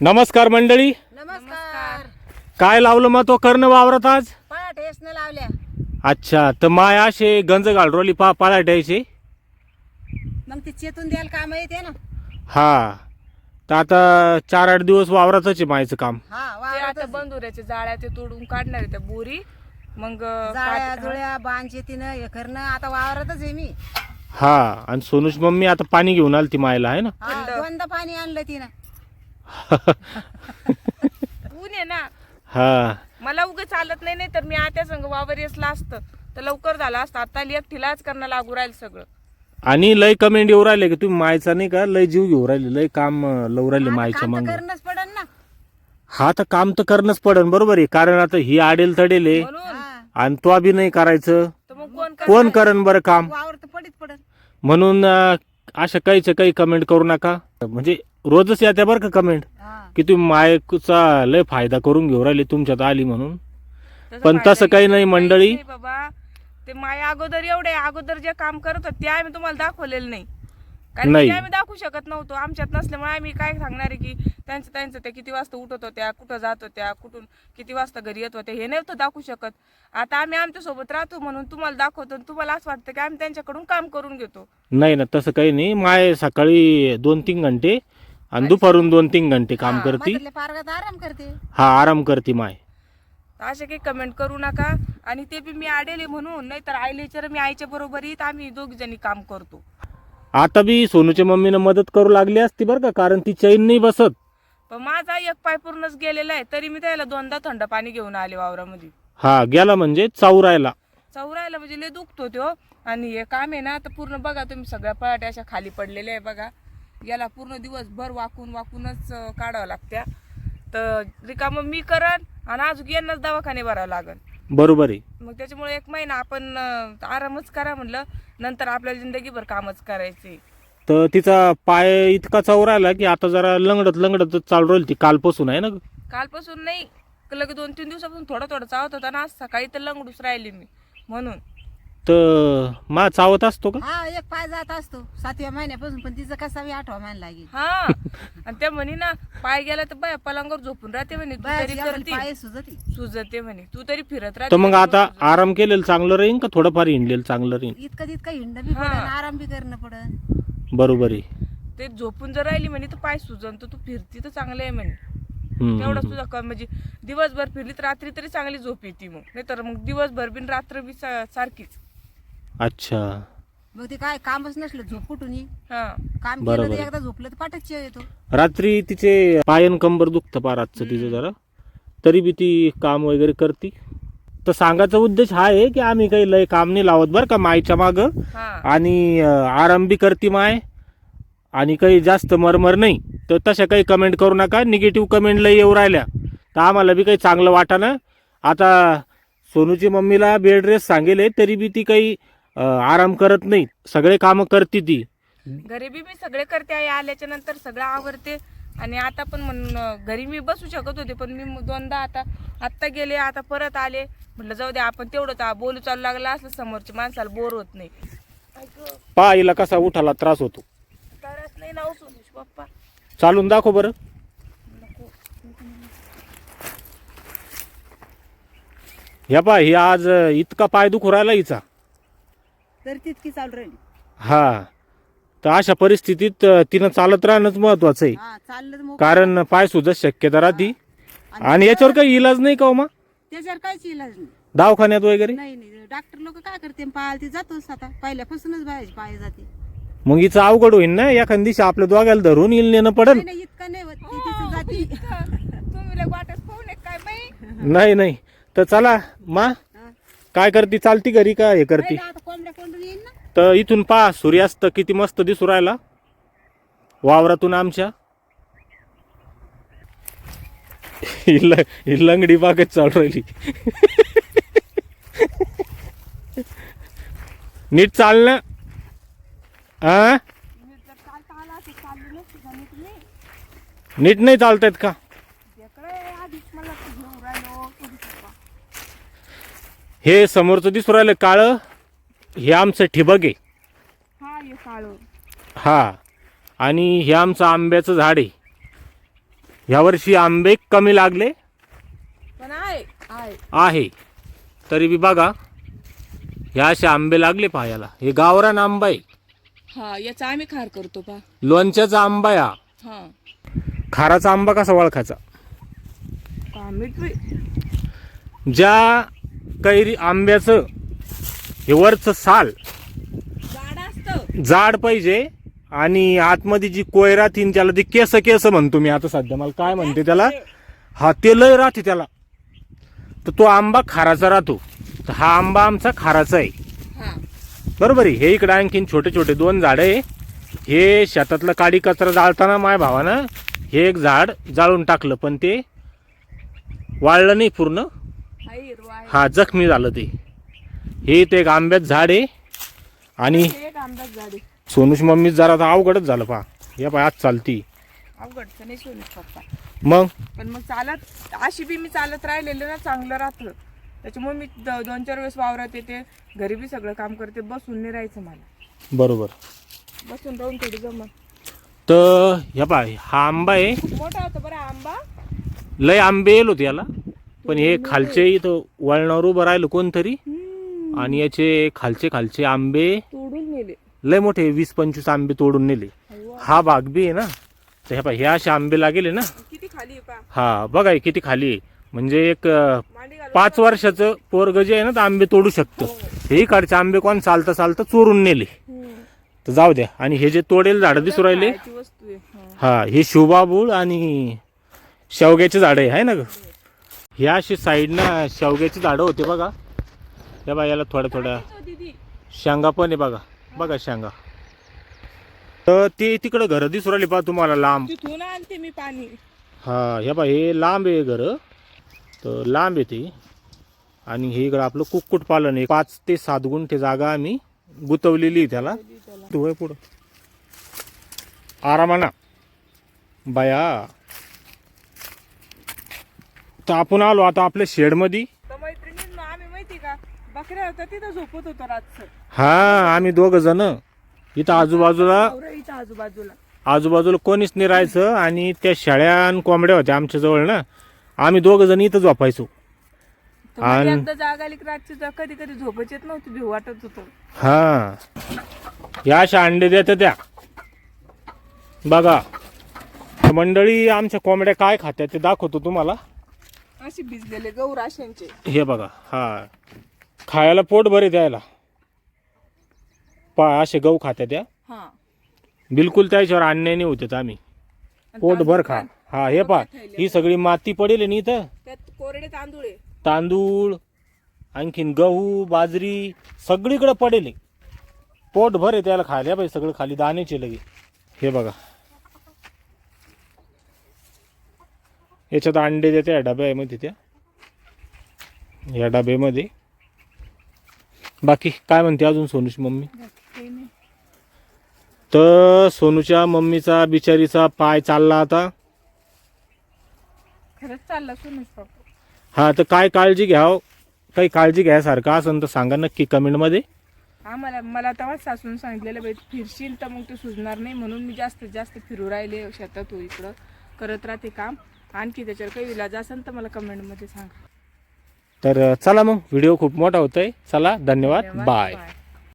नमस्कार मंडळी. नमस्कार. काय लावलं मग तो कर्ण वावरात आज? लावल्या. अच्छा तर माय असे गंज घालरोली पा पालाटायचे मग ते चेतून द्यायला काम येते ना. हा. तर आता चार आठ दिवस वावरातच आहे मायचं काम. हा ते वावरातच आता बंधुऱ्याच्या जाळ्या ते तोडून काढणार आहे त्या बोरी. मग जाळ्या काट- जुळ्या बांध शेतीनं हे करणं आता वावरातच आहे मी. हा आणि सोनूच मम्मी आता पाणी घेऊन आली ती मायला आहे ना? हा. दोनदा पाणी आणलं तिनं. ऊन आहे ना. हा. मला उगं चालत नाही नाही तर मी आत्या संग वावर येसला असतं. तर लवकर झालं असतं. आता एकटीलाच करणं लागू राहील सगळं. आणि लय कमेंट येऊ राहिले की तुम्ही मायचा नाही का? लय जीव घेऊ राहिले लय काम अं, लवू राहिले मायच्या मागं. करणंच पडन ना. हा तर काम तर करणंच पडन बरोबर आहे. कारण आता ही आडेल तडेल आहे. म्हणून. आणि तो बी नाही करायचं. तर मग कोण कोण करण बरं काम? वावर तर पडीत पडन. म्हणून अं, अशा काहीच काही कमेंट करू नका. म्हणजे रोजच येत्या बरं का कमेंट की तुम्ही मायचा लय फायदा करून घेऊ राहिले तुमच्यात आली म्हणून. पण तसं काही नाही. मंडळी. बाबा. ते माया अगोदर एवढे अगोदर जे काम करत होते ते आम्ही तुम्हाला दाखवलेलं नाही. कारण नाही. की ते आम्ही दाखवू शकत नव्हतो. आमच्यात नसल्यामुळे आम्ही काय सांगणार आहे की त्यांचं त्यांचं त्या किती वाजता उठत होत्या कुठं जात होत्या कुठून किती वाजता घरी येत होत्या हे नव्हतं दाखवू शकत. आता आम्ही आमच्यासोबत राहतो म्हणून तुम्हाला दाखवतो आणि तुम्हाला असं वाटतं की आम्ही त्यांच्याकडून काम करून घेतो. नाही ना तसं काही नाही. माय सकाळी दोन तीन घंटे आणि दुपारून दोन तीन घंटे काम हा, करती. पारगात आराम करते. हा आराम करते माय. असे काही कमेंट करू नका. आणि ते बी मी आडेले म्हणून नाहीतर आईलेचर मी आईच्या बरोबरीत आम्ही दोघी जणी काम करतो. आता बी सोनूच्या मम्मीनं मदत करू लागली असती बरं का कारण ती चैन नाही बसत. पण माझा एक पाय पूर्णच गेलेला आहे तरी मी त्याला दोनदा थंड पाणी घेऊन आले वावरामध्ये. हा गेला म्हणजे चावरायला चौरायला म्हणजे लय दुखतो तो. आणि हे काम आहे ना तर पूर्ण बघा तुम्ही सगळ्या पळाट्या अशा खाली पडलेल्या आहे बघा. याला पूर्ण दिवसभर वाकून वाकूनच अं, काढावं लागत्या. तर रिकामं मी करन आणि अजून यांनाच दवाखाने भरावं लागन. बरोबर आहे. मग त्याच्यामुळे एक महिना आपण अं, आरामच करा म्हणलं नंतर आपल्याला जिंदगीभर कामच करायचे. तर तिचा पाय इतका चौरायला की आता जरा लंगडत लंगडत चालू राहील ती कालपासून आहे ना ग? कालपासून नाही लगे दोन तीन दिवसापासून थोडं थोडं चावत होता ना आज सकाळी तर लंगडूच राहिली मी म्हणून. तर मा चावत असतो का? हा एक पाय जात असतो. सातव्या महिन्यापासून पण तिचं कसा बी आठवा महिना लागेल. हा आणि त्या म्हणे ना पाय गेला तर बाय पलंगावर झोपून राहते म्हणे तू तरी बायाची आपली करते पाय सुजती. सुजते म्हणे तू तरी फिरत तर राहते मग आता. आराम केलेलं चांगलं राहील का थोडंफार हिंडलेलं चांगलं राहील इतकं तितकं हिंड बी. पडन आराम बी करणं पडन. बरोबर आहे. ते झोपून जर राहिली म्हणे तर पाय सुजन तर तू फिरती तर चांगलं आहे म्हणे. हम्म, तेवढंच हम्म, तुझा क- म्हणजे दिवसभर फिरली तर रात्री तरी चांगली झोप येते मग. नाही तर मग दिवसभर बिन रात्र बी सा- सारखीच. अच्छा. मग ते काय कामच नसलं झोप कुठून ये हा. काम बरोबर केलं तर. एकदा झोपलं तर पाठच येतो. रात्री तिचे पायन कंबर दुखतं पार आजचं तिचं जरा. तरी बी ती काम वगैरे करते. तर सांगायचा उद्देश हा आहे की आम्ही काही लय काम नाही लावत बरं का मायच्या मागं. हा. आणि अं, आराम बी करते माय. आणि काही जास्त मरमर नाही. तर तशा काही कमेंट करू नका. निगेटिव्ह कमेंट लय येऊ राहिल्या. तर आम्हाला बी काही चांगलं वाटा ना आता सोनूची मम्मीला बेड रेस्ट सांगेल तरी बी ती काही आराम करत नाही. सगळे कामं करते ती. घरी बी मी सगळे करते आई. आल्याच्यानंतर सगळं आवरते. आणि आता पण म्हण घरी मी बसू शकत होते पण मी दोनदा आता आत्ता गेले आता परत आले. म्हटलं जाऊ दे आपण तेवढंच आ- बोलू चालू लागला असलं समोरच्या माणसाला बोर होत नाही. ऐक, पा हिला कसा उठाला त्रास होतो. तरच नाही नाव सोनूश पप्पा. चालून दाखव बरं. ह्या पा ही आज इतका पाय दुखू राहिला हिचा. तर तितकी चालू राहील. हा. तर अशा परिस्थितीत अं, तिनं चालत राहणंच महत्वाचं आहे. हा चाललं तर मग कारण पाय सुद्धा शक्यता राहती. आणि याच्यावर काही इलाज नाही का हो मग? त्याच्यावर काहीच इलाज नाही. दवाखान्यात वगैरे? नाही नाही. डॉक्टर लोक काय करते? पाहाल ती जातोच आता. पहिल्यापासूनच पाय जाते. मग हिचं अवघड होईल ना? एखाद दिवशी आपल्या दोघायला धरून येईल नेणं पडल नाही नाही. इतकं नाही होत. ती तिचं जाती. तुम्ही लय वाटच पाहून एक काय बाई? नाही नाही. तर चला मा. हा. काय करते? चालती घरी का हे करते? आता कोंबड्या कोंडून येईन ना तर इथून पहा सूर्यास्त किती मस्त दिसू राहिला. वावरातून आमच्या. ही ल- ही लंगडी बागच चालू राहिली. नीट चालणं आ? नीट नाही चालतायत का? हे समोरचं दिसू राहिलं काळ. हे आमचं ठिबक आहे. हा ये काळू. हा. आणि हे आमचं आंब्याचं झाड आहे. यावर्षी आंबे कमी लागले. पण आहे आहे. आहे. तरी बी बघा ह्या असे आंबे लागले पायाला. हे गावरान आंबा आहे. हा याचा आम्ही खार करतो पा. लोणच्याचा आंबा आहे हा. हा खाराचा आंबा कसा ओळखायचा? ज्या कैरी आंब्याचं हे वरचं साल. जाड पाहिजे. आणि आतमध्ये जी कोयरा तीन त्याला ते केस केस म्हणतो मी आता सध्या. मला काय म्हणते त्याला? हा ते लय राहते त्याला. तर तो आंबा खाराचा राहतो. तर हा आंबा आमचा खाराचा आहे. बरोबर आहे. हे इकडे आणखीन छोटे छोटे दोन झाडं आहे. हे शेतातला काडी कचरा जाळताना माय भावानं हे एक झाड जाळून टाकलं. पण ते वाळलं नाही पूर्ण. हा जखमी झालं ते. हे इथे एक आंब्यात झाड आहे. आणि हे एक आंब्याच झाड आहे. सोनूची मम्मी जरा आता अवघडच झालं पहा. या पाय आज चालती. अवघडचं नाही सोनीच पप्पा. मग? पण मग चालत अशी बी मी चालत राहिलेलं ना चांगलं राहतं. त्याच्यामुळे मी द- दोन चार वेळेस वावरात येते घरी बी सगळं काम करते बसून नाही राहायचं मला. बरोबर. बसून राहून थोडी जमत तर ह्या पाय हा आंबा आहे. खूप मोठा होता बरं आंबा. लय आंबे येल होते याला. पण हे खालचे इथं वळणावर उभं राहिलं कोणतरी. आणि याचे खालचे खालचे आंबे तोडून नेले. लय मोठे वीस पंचवीस आंबे तोडून नेले. हा बाग बी आहे ना. तर ह्या पाय हे असे आंबे लागेले ना. किती खाली आहे पा हा बघा हे किती खाली आहे. म्हणजे एक अं, मांडी घालून पाच वर्षाचं पोरग जे आहे ना तर आंबे तोडू शकतं. हे. इकडचे आंबे कोण चालता चालता चोरून नेले. हम्म. तर जाऊ द्या. आणि हे जे तोडेल झाडं दिसू राहिले. खायची वस्तू आहे. हा. हा हे शिवबाबूळ आणि शेवग्याचे झाडं आहे हाय ना ग? ह्या अशी साईडनं शेवग्याची झाडं होते बघा. या बा याला थोड्या थोड्या शेंगा पण आहे बघा. बघा शेंगा. तर ते तिकडं घरं दिसू राहिली पहा तुम्हाला लांब. तिथून आणते मी पाणी. हा हे बा हे लांब आहे घर. तर लांब आहे ते. आणि हे इकडं आपलं कुक्कुट पालन आहे. पाच ते सात गुंठे जागा आम्ही गुतवलेली आहे त्याला. तू वय पुढं. आरामाना बाया. तर आपण आलो आता आपल्या शेडमध्ये तर मैत्रिणींना आम्ही माहिती का बकऱ्या होत्या तिथं झोपत होतो रातचं. हा आम्ही दोघ जण. इथं आजूबाजूला इथं आजूबाजूला. आजूबाजूला कोणीच नाही राहायचं आणि त्या शेळ्या आणि कोंबड्या होत्या आमच्या जवळ ना. आम्ही दोघ जण इथं झोपायचो तर मला आणि- एकदा जाग आली की रातची जा- कधी कधी झोपच येत नव्हती भिव वाटत होतं. हा. या अशा अंडे देतात त्या बघा तर मंडळी आमच्या कोंबड्या काय खात्यात ते दाखवतो तुम्हाला. अशी भिजलेले गहू राशांचे हे बघा हा. खायला पोट भरे द्यायला पा असे गहू खात्या त्या. हा. बिलकुल त्याच्यावर अन्याय नाही होते आम्ही. पोट भर खा. हा हे पा. ही सगळी माती पडेल आहे ना इथं. त्यात कोरडे तांदूळ आहे. तांदूळ आणखीन गहू बाजरी सगळीकडे पडेल आहे. पोट भर आहे त्याला खायला. पाहिजे सगळं खाली दाण्याचे लगे. हे बघा. याच्यात अंडे देते या डब्यामध्ये त्या. या डब्यामध्ये. बाकी काय म्हणते अजून सोनूची मम्मी. तर सोनूच्या मम्मीचा बिचारीचा पाय चालला आता. खरंच चाललं सुनच पप्पा हा तर काय काळजी घ्याव? काही काळजी घ्यायसारखं असेल तर सांगा नक्की कमेंटमध्ये. आम्हाला मला तेव्हाच सासून सांगितलेलं बाई फिरशील तर मग ते सुजणार नाही म्हणून मी जास्तीत जास्त फिरू राहिले शेतात हो इकडं करत राहते काम. आणखी त्याच्यावर काही इलाज असेल तर मला कमेंटमध्ये सांगा. तर चला मग व्हिडिओ खूप मोठा होतोय. चला धन्यवाद. बाय.